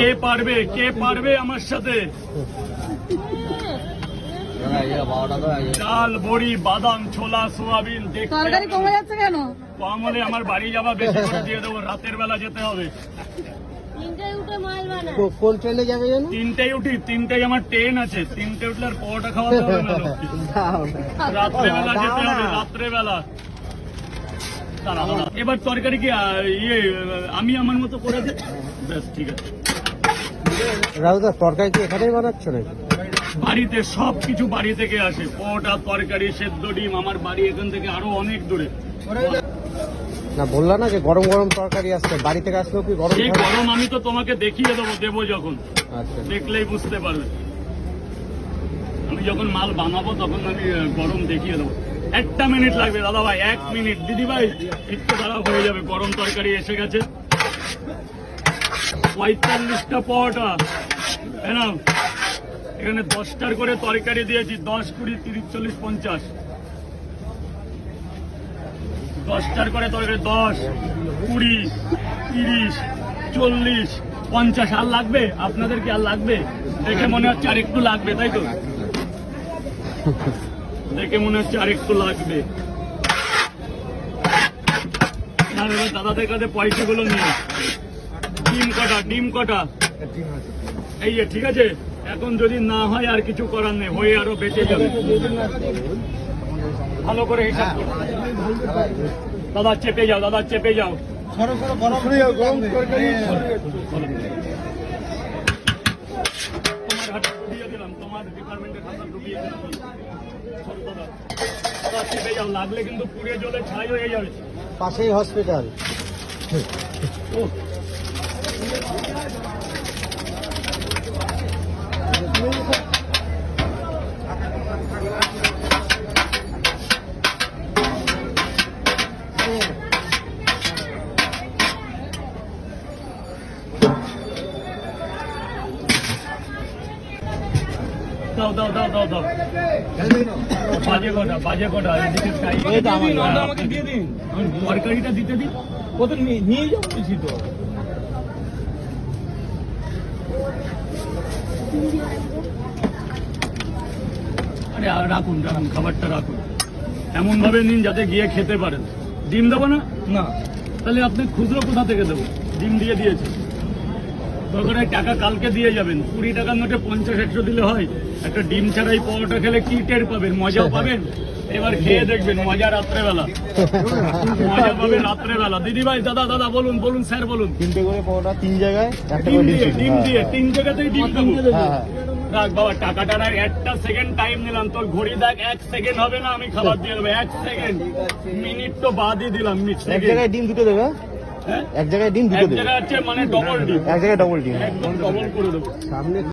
কে পারবে কে পারবে আমার সাথে? ডাল বড়ি বাদাম ছোলা সোয়াবিন দেখতে তরকারি কমে যাচ্ছে কেন? কম হলে আমার বাড়ি যাওয়া বেশি করে দিয়ে দেবো রাতের বেলা যেতে হবে। তিনটায় উঠে কোন ট্রেনে যাবে জানো আমার ট্রেন আছে। তিনটে উঠলে আর পরোটা খাওয়াতে হবে না রাত্রেবেলা যেতে হবে রাত্রেবেলা। এবার তরকারি কি ইয়ে আমি আমার মতো করে ব্যাস ঠিক আছে। রাহুদা তরকারি কি এখানেই বানাচ্ছ নাকি? বাড়িতে সব কিছু বাড়ি থেকে আসে। পরোটা তরকারি সেদ্ধ ডিম আমার বাড়ি এখান থেকে আরও অনেক দূরে। না বললা না যে গরম গরম তরকারি আসছে বাড়ি থেকে আসলেও কি গরম গরম আমি তো তোমাকে দেখিয়ে দেবো দেবো যখন। আচ্ছা। দেখলেই বুঝতে পারবে। আমি যখন মাল বানাবো তখন আমি গরম দেখিয়ে দেবো। একটা মিনিট লাগবে দাদা ভাই এক মিনিট। দিদি ভাই একটু দ্বারা হয়ে যাবে। গরম তরকারি এসে গেছে। পঁয়তাল্লিশটা পরোটা। এনাও এখানে দশটার করে তরকারি দিয়েছি, দশ, কুড়ি, তিরিশ, চল্লিশ, পঞ্চাশ। দশটার করে তরকারি, দশ, কুড়ি, তিরিশ, চল্লিশ, পঞ্চাশ। আর লাগবে? আপনাদের কি আর লাগবে? দেখে মনে হচ্ছে আর একটু লাগবে, তাই তো? দেখে মনে হচ্ছে আর একটু লাগবে দাদাদের কাছে পয়সাগুলো নিয়ে ডিম কটা ডিম কটা? এই যে ঠিক আছে? এখন যদি না হয় আর কিছু করার নেই হয়ে আরও বেঁচে যাবে। ভালো করে হিসাব দাদা চেপে যাও দাদা চেপে যাও। লাগলে কিন্তু পুড়ে জলে ছাই হয়ে যাবে। পাশেই হসপিটাল দাও দাও দাও দাও দাও। বাজে কটা বাজে কটা এদিকে খাই। এই তো আমাকে দিয়ে দিন। তরকারিটা দিতে দিন। কত নিয়ে যাও তো আরে আর রাখুন রাখুন খাবারটা রাখুন। এমন ভাবে নিন যাতে গিয়ে খেতে পারেন। ডিম দেবো না? না। তাহলে আপনি খুচরো কোথা থেকে দেবো? ডিম দিয়ে দিয়েছে। দরকার হয় টাকা কালকে দিয়ে যাবেন। কুড়ি টাকার নোটে পঞ্চাশ একশো দিলে হয়। একটা ডিম ছাড়াই পরোটা খেলে কি টের পাবেন? মজাও পাবেন? এবার খেয়ে দেখবেন মজা রাত্রেবেলা। মজা পাবেন রাত্রেবেলা। দিদি ভাই দাদা দাদা বলুন বলুন স্যার বলুন। তিনটে করে পরোটা তিন জায়গায় ডিম দিয়ে ডিম ডিম দিয়ে তিন জায়গাতেই ডিম দেবো হ্যাঁ হ্যাঁ রাখ বাবা টাকাটা রাখ। একটা সেকেন্ড টাইম নিলাম। তোর ঘড়ি দেখ এক সেকেন্ড হবে না আমি খাবার দিয়ে দেবো। এক সেকেন্ড মিনিট তো বাদই দিলাম এক জায়গায় ডিম দুটো দেবে হ্যাঁ? এক জায়গায় ডিম দুটো এক দেবে। জায়গায় হচ্ছে মানে ডবল ডিম এক জায়গায় ডবল ডিম ডবল করে দেবো। সামনে